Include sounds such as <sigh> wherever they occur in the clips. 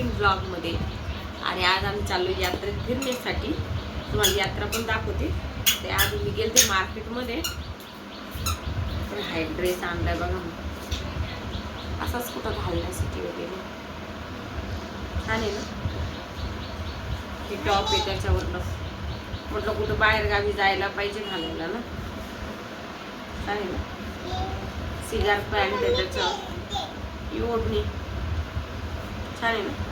नवीन ब्लॉगमध्ये आणि आज आम्ही चाललो यात्रेत फिरण्यासाठी. तुम्हाला यात्रा पण दाखवते. ते आज मी गेलते मार्केटमध्ये. तर हा ड्रेस आणलाय बघा. असाच कुठं घालण्यासाठी वगैरे. छान आहे ना? हे टॉप आहे त्याच्यावरनं. म्हटलं कुठं बाहेर गावी जायला पाहिजे घालायला ना. छान ना? सिगार पॅन्ट आहे त्याचं ही ओढणी छान आहे ना?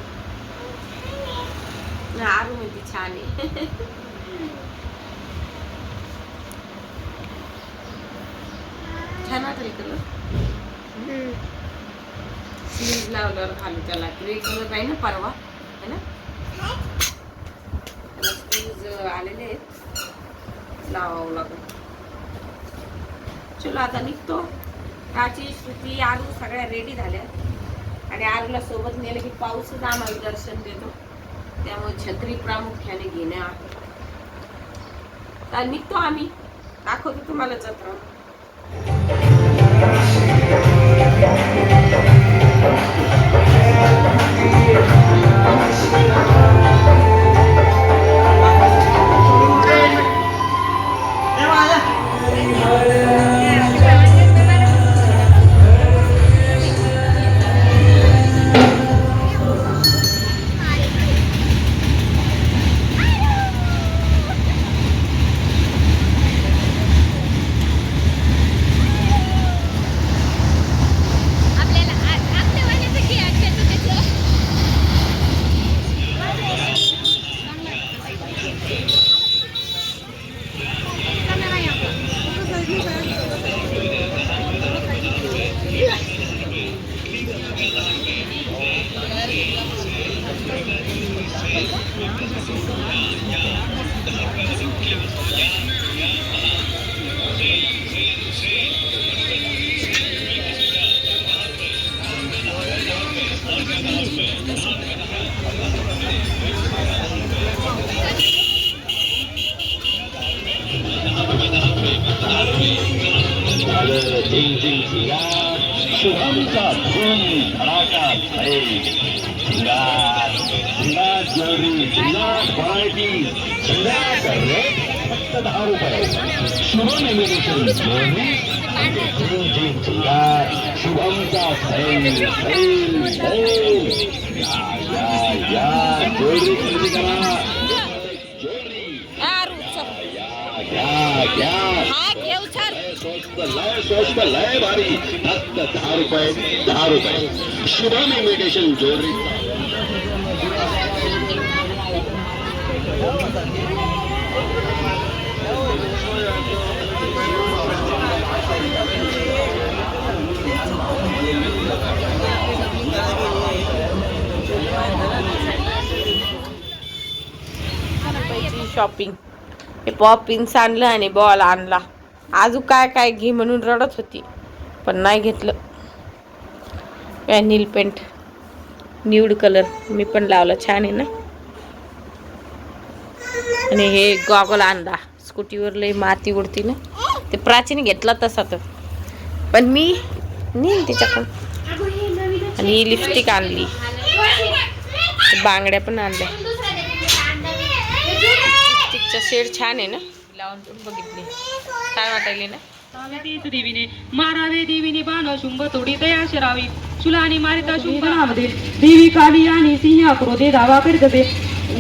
आरू म्हणते छान आहे. छान वाटेल कलर स्लीव लावल्यावर घालू त्याला ग्रे कलर नाही ना परवा? है ना? त्याला आलेले आहेत. लावावं लागेल. चलो आता निघतो. प्राची श्रुती आरू सगळ्या रेडी झाल्या. आणि आरूला सोबत नेलं की पाऊसच आम्हाला दर्शन देतो. त्यामुळे छत्री प्रामुख्याने घेणे आहे. तर निघतो आम्ही. दाखवतो तुम्हाला जत्रा. Tinggal, sukan tak pun, rakan, hey, tinggal. फक्त दहा रुपये शुभमचा सैल सैल सैल या या या खरेदी करा या या स्वस्त लय स्वस्त लय भारी फक्त दहा रुपये दहा रुपये शुभम इन्व्हिटेशन ज्वेलरी। शॉपिंग हे पॉपिन्स आणलं आणि बॉल आणला. अजून काय काय घे म्हणून रडत होती पण नाही घेतलं. नील पेंट न्यूड कलर मी पण लावला. छान आहे ना? आणि हे गॉगल आणला. स्कूटीवर लई माती उडती ना? ते प्राचीने घेतला तसा तर पण मी नेईन त्याच्याकडून आणि ही लिपस्टिक आणली. बांगड्या पण आणल्या. लिपस्टिकचा शेड छान आहे ना? लावून पण बघितली. काय वाटायली ना? देवीने मारावे देवीने बाण शुंभ तोडी दया शरावी. शुलाने मारिता शुंभ नामदे. देवी काली आणि सिंह क्रोधे धावा करीत असे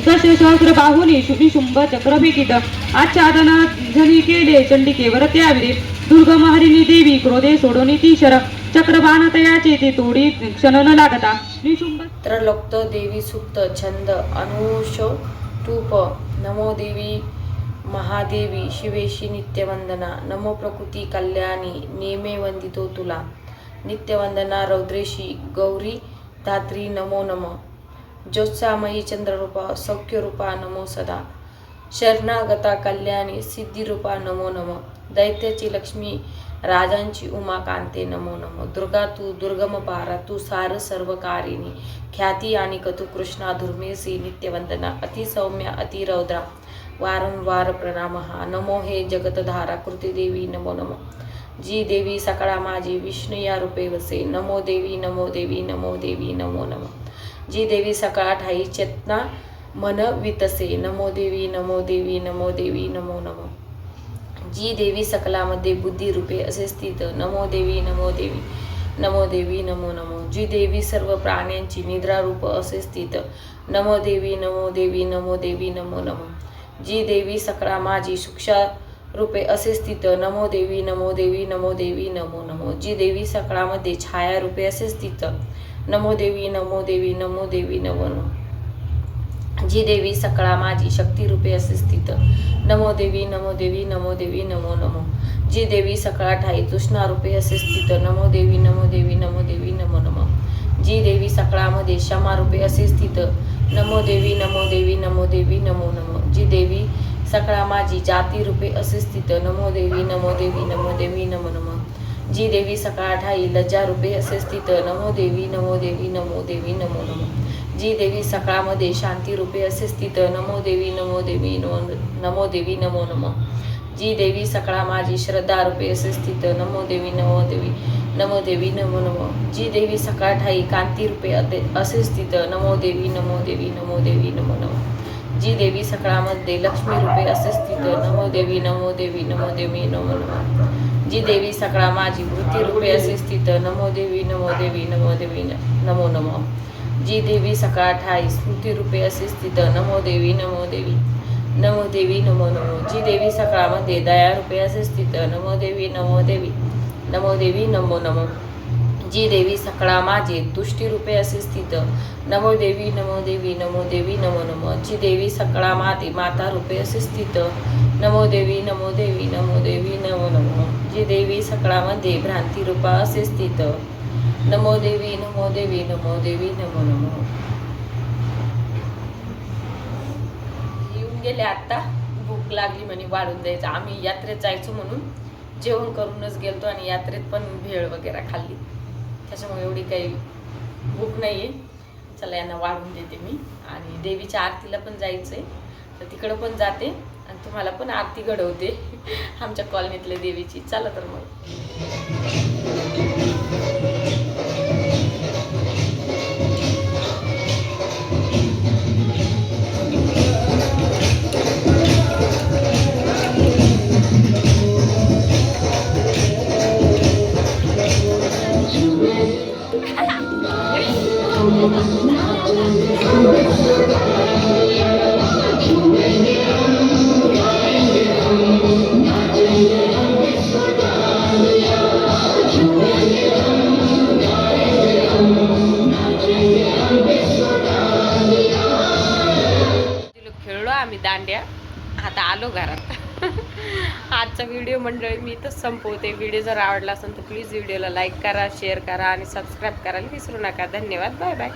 दश सहस्र बाहुनी शुभी शुंभ चक्र भेटीत आच्छादन झनी केले चंडिकेवर त्याविरे दुर्ग महारिणी देवी क्रोधे सोडोनी ती शर चक्र बाण तयाचे ते तोडी क्षण न लागता. निशुंभ त्रलोक्त देवी सुप्त छंद अनुष टूप नमो देवी महादेवी शिवेशी नित्यवंदना नमो प्रकृती कल्याणी नेमे वंदितो तुला नित्यवंदना रौद्रेशी गौरी धात्री नमो नम ज्योत्सामयी चंद्ररूपा सौख्यरूपा नमो सदा शरणागता कल्याणी सिद्धिरूपा नमो नम दैत्याची लक्ष्मी राजांची उमा कांते नमो नमो. दुर्गा तू दुर्गम पारा तू सार सर्वकारिणी. ख्याती आणि कतु कृष्णा धुर्मेसी नित्यवंदना अतिसौम्य अतिरौद्रा वारंवार प्रणाम. हा नमो हे जगतधारा कृतिदेवी नमो नमो. जी देवी सकाळा माझी विष्णू या रूपे वसे. नमो देवी नमो देवी नमो देवी नमो नमो. जी देवी सकाळ ठाई चेतना मन वितसे. नमो देवी नमो देवी नमो देवी नमो नमो. जी देवी सकलामध्ये बुद्धिरूपे असे स्थित नमो देवी नमो देवी नमो देवी नमो नमो जी देवी सर्व प्राण्यांची निद्रारूप असे स्थित नमो देवी नमो देवी नमो देवी नमो नमो जी देवी सकळा माझी सुक्षा रूपे असे स्थित नमो देवी नमो देवी नमो देवी नमो नमो जी देवी सकळामध्ये छाया रूपे असे स्थित नमो देवी नमो देवी नमो देवी नमो नमो जी देवी सकळा माझी शक्ती रूपे असे स्थित नमो देवी नमो देवी नमो देवी नमो नमो जी देवी सकळा ठाई तृष्णा रूपे असे स्थित नमो देवी नमो देवी नमो देवी नमो नमो जी देवी सकळामध्ये क्षमा रूपे असे स्थित नमो देवी नमो देवी नमो देवी नमो नमो जी देवी सकळा माझी जाती रूपे असे स्थित नमो देवी नमो देवी नमो देवी नमो नमो जी देवी सकाळ ठाई लज्जा रूपे असे स्थित नमो देवी नमो देवी नमो देवी नमो नमो जी देवी सकाळमध्ये शांती रूपे असे स्थित नमो देवी नमो देवी नमो नमो देवी नमो नमो जी देवी सकाळा माझी श्रद्धा रूपे असे स्थित नमो देवी नमो देवी नमो देवी नमो नमो जी देवी सकाळ ठाई कांती रूपे असे स्थित नमो देवी नमो देवी नमो देवी नमो नमो जी देवी सकाळामध्ये लक्ष्मी रूपे असे स्थित नमो देवी नमो देवी नमो देवी नमो नमो जी देवी सकाळा माझी वृत्ती रूपे असे स्थित नमो देवी नमो देवी नमो देवी न- नमो नमो जी देवी सकाळ ठाई स्मृती रूपे असे स्थित नमो देवी नमो देवी नमो देवी नमो नमो जी देवी सकाळामध्ये दया रूपे असे स्थित नमो देवी नमो देवी नमो देवी नमो नमो जी देवी सकळा माझे तुष्टी रूपे असे स्थित नमो देवी नमो देवी नमो देवी नमो नमो जी देवी सकळा माते माता रूपे असे स्थित नमो देवी नमो देवी नमो देवी नमो नमो जी देवी सकळामध्ये भ्रांती रूपा असे स्थित नमो देवी नमो देवी नमो देवी नमो नमो. येऊन गेले आता भूक लागली म्हणे वाढून द्यायचं. आम्ही यात्रेत जायचो म्हणून जेवण करूनच गेलतो आणि यात्रेत पण भेळ वगैरे खाल्ली. त्याच्यामुळे एवढी काही भूक नाही आहे चला यांना वाढून देते मी. आणि देवीच्या आरतीला पण जायचं आहे तर तिकडं पण जाते आणि तुम्हाला पण आरती घडवते. <laughs> आमच्या कॉलनीतल्या देवीची. चला तर मग. आलो घरात. <laughs> आजचा व्हिडिओ मंडळी मी इथंच संपवते. व्हिडिओ जर आवडला असेल तर प्लीज व्हिडिओला लाईक करा शेअर करा आणि सबस्क्राईब करायला विसरू नका. धन्यवाद. Bye bye